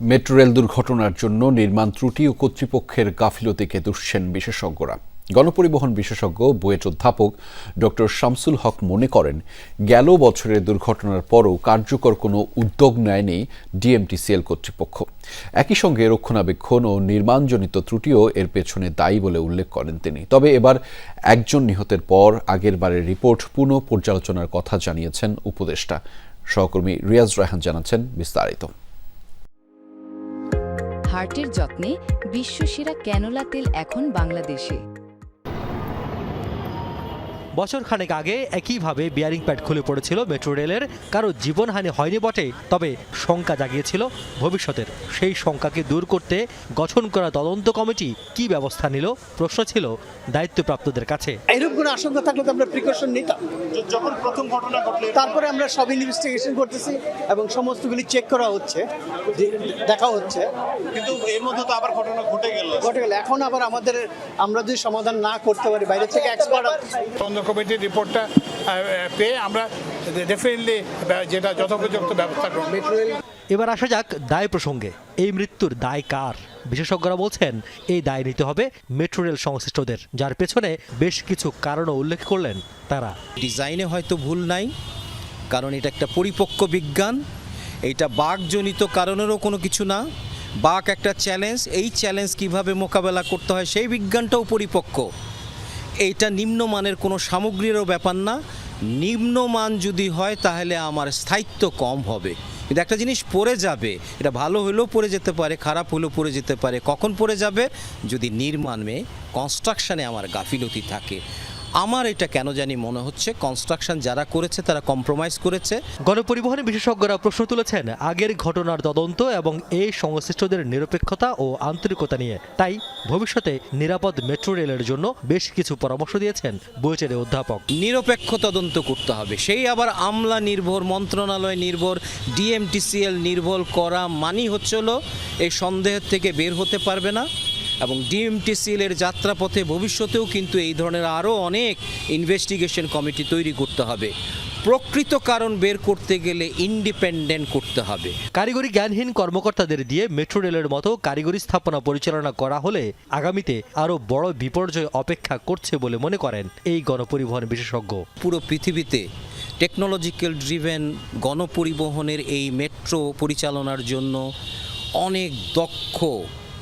Metro rail দুর্ঘটনার জন্য নির্মাণ ত্রুটি ও কর্তৃপক্ষের গাফিলতিকে দুষছেন বিশেষজ্ঞরা। গণপরিবহন বিশেষজ্ঞ বুয়েট অধ্যাপক ডক্টর শামসুল হক মনে করেন, গেল বছরের দুর্ঘটনার পরও কার্যকর কোনো উদ্যোগ নেয়নি ডিএমটিসিএল কর্তৃপক্ষ। একই সঙ্গে রক্ষণাবেক্ষণ ও নির্মাণজনিত ত্রুটিও এর পেছনে দায়ী বলে উল্লেখ করেন তিনি। তবে এবার একজন নিহতের পর আগের বারের রিপোর্ট পুনঃ পর্যালোচনার কথা জানিয়েছেন উপদেষ্টা। সহকর্মী রিয়াজ রায়হান জানাচ্ছেন বিস্তারিত। হার্টের যত্নে বিশ্বসেরা ক্যানোলা তেল এখন বাংলাদেশে। বছর খানেক আগে একইভাবে বিয়ারিং প্যাড খুলে পড়েছিল মেট্রো রেলের। কারও জীবনহানি হয়নি বটে তবে শঙ্কা জাগিয়েছিল ভবিষ্যতের। সেই শঙ্কাকে দূর করতে গঠন করা তদন্ত কমিটি কি ব্যবস্থা নিল? প্রশ্ন ছিল দায়িত্বপ্রাপ্তদের কাছে। এরকম কোনো আশঙ্কা থাকলে তো আমরা প্রিকশন নিতাম। যখন প্রথম ঘটনা ঘটলে তারপরে আমরা সব ইনভেস্টিগেশন করতেছি এবং সমস্তগুলি চেক করা হচ্ছে দেখা হচ্ছে। কিন্তু এর মধ্যে তো আবার ঘটনা ঘটে গেল। ঘটে গেলে। এখন আবার আমাদের আমরা যদি সমাধান না করতে পারি বাইরে থেকে এক্সপার্ট কমিটির রিপোর্টটা পেয়ে আমরা ডেফিনেটলি যেটা যথোপযুক্ত ব্যবস্থা গ্রহণ মেট্রো রেল এবার আসা যাক দায় প্রসঙ্গে। এই মৃত্যুর দায় কার? বিশেষজ্ঞরা বলছেন এই দায় নিতে হবে মেট্রো রেল সংশ্লিষ্টদের যার পেছনে বেশ কিছু কারণও উল্লেখ করলেন তারা। ডিজাইনে হয়তো ভুল নাই কারণ এটা একটা পরিপক্ক বিজ্ঞান এটা বাঘজনিত কারণেরও কোনো কিছু না। বাঘ একটা চ্যালেঞ্জ এই চ্যালেঞ্জ কীভাবে মোকাবেলা করতে হয় সেই বিজ্ঞানটাও পরিপক্ক। এইটা নিম্নমানের কোনো সামগ্রীরও ব্যাপার না। নিম্নমান যদি হয়, তাহলে আমার স্থায়িত্ব কম হবে। কিন্তু একটা জিনিস পড়ে যাবে, এটা ভালো হলেও পড়ে যেতে পারে, খারাপ হলেও পড়ে যেতে পারে। কখন পড়ে যাবে? যদি নির্মাণে কনস্ট্রাকশানে আমার গাফিলতি থাকে। আমার এটা কেন জানি মনে হচ্ছে কনস্ট্রাকশন যারা করেছে তারা কম্প্রোমাইজ করেছে। গণপরিবহনে বিশেষজ্ঞরা প্রশ্ন তুলেছেন আগের ঘটনার তদন্ত এবং এই সংশ্লিষ্টদের নিরপেক্ষতা ও আন্তরিকতা নিয়ে। তাই ভবিষ্যতে নিরাপদ মেট্রো রেলের জন্য বেশ কিছু পরামর্শ দিয়েছেন বুয়েটের অধ্যাপক। নিরপেক্ষ তদন্ত করতে হবে। সেই আবার আমলা নির্ভর মন্ত্রণালয় নির্ভর ডিএমটিসিএল নির্ভর করা মানি হচ্ছে হলো এই সন্দেহের থেকে বের হতে পারবে না। এবং ডিএমটিসিএল এর যাত্রাপথে ভবিষ্যতেও কিন্তু এই ধরনের আরও অনেক ইনভেস্টিগেশন কমিটি তৈরি করতে হবে। প্রকৃত কারণ বের করতে গেলে ইন্ডিপেন্ডেন্ট করতে হবে। কারিগরি জ্ঞানহীন কর্মকর্তাদের দিয়ে মেট্রো রেলের মতো কারিগরি স্থাপনা পরিচালনা করা হলে আগামীতে আরও বড় বিপর্যয় অপেক্ষা করছে বলে মনে করেন এই গণপরিবহন বিশেষজ্ঞ। পুরো পৃথিবীতে টেকনোলজিক্যাল ড্রিভেন গণপরিবহনের এই মেট্রো পরিচালনার জন্য অনেক দক্ষ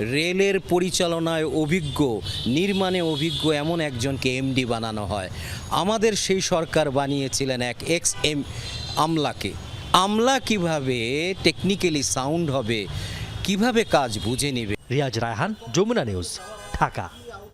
রেলের পরিচালনায় অভিজ্ঞ, নির্মাণে অভিজ্ঞ এমন একজনকে এমডি বানানো হয়। আমাদের সেই সরকার বানিয়েছিলেন এক এক্স এম আমলাকে। আমলা কীভাবে টেকনিক্যালি সাউন্ড হবে, কীভাবে কাজ বুঝে নেবে? রিয়াজ রায়হান, যমুনা নিউজ, ঢাকা।